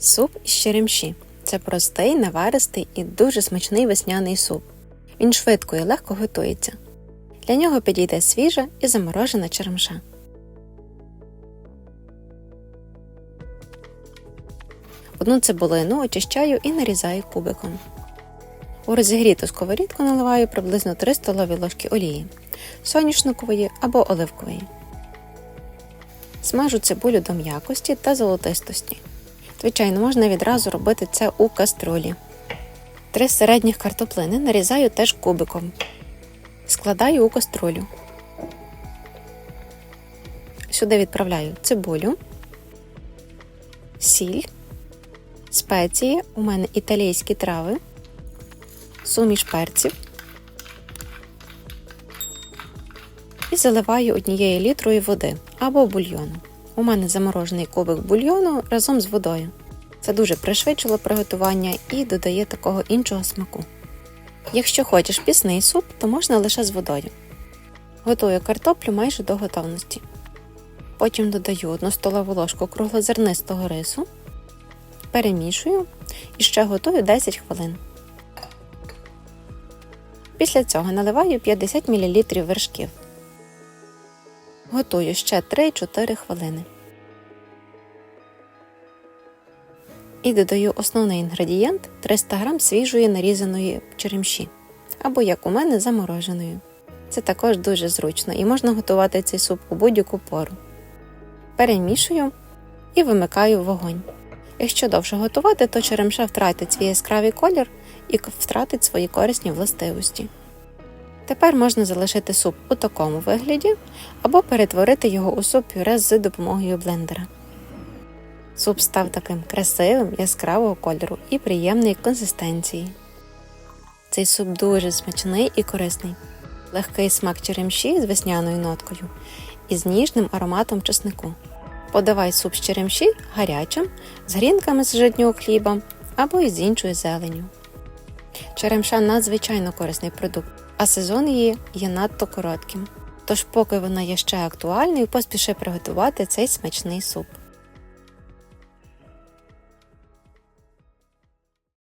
Суп із черемші це простий, наваристий і дуже смачний весняний суп. Він швидко і легко готується. Для нього підійде свіжа і заморожена черемша. Одну цибулину очищаю і нарізаю кубиком. У розігріту сковорідку наливаю приблизно 3 столові ложки олії, соняшникової або оливкової. Смажу цибулю до м'якості та золотистості. Звичайно, можна відразу робити це у каструлі. Три середніх картоплини нарізаю теж кубиком. Складаю у каструлю. Сюди відправляю цибулю, сіль, спеції, у мене італійські трави, суміш перців і заливаю однією літрою води або бульйону. У мене заморожений кубик бульйону разом з водою. Це дуже пришвидшило приготування і додає такого іншого смаку. Якщо хочеш пісний суп, то можна лише з водою. Готую картоплю майже до готовності. Потім додаю 1 столову ложку круглозернистого рису, перемішую і ще готую 10 хвилин. Після цього наливаю 50 мл вершків. Готую ще 3-4 хвилини. І додаю основний інгредієнт 300 г свіжої нарізаної черемші, або, як у мене, замороженої. Це також дуже зручно і можна готувати цей суп у будь-яку пору. Перемішую і вимикаю вогонь. Якщо довше готувати, то черемша втратить свій яскравий колір і втратить свої корисні властивості. Тепер можна залишити суп у такому вигляді або перетворити його у суп пюре з допомогою блендера. Суп став таким красивим, яскравого кольору і приємної консистенції. Цей суп дуже смачний і корисний, легкий смак черемші з весняною ноткою і з ніжним ароматом чеснику. Подавай суп з черемші гарячим, з грінками з житнього хліба або із іншою зеленю. Черемша надзвичайно корисний продукт, а сезон її є надто коротким. Тож, поки вона є ще актуальною, поспіши приготувати цей смачний суп.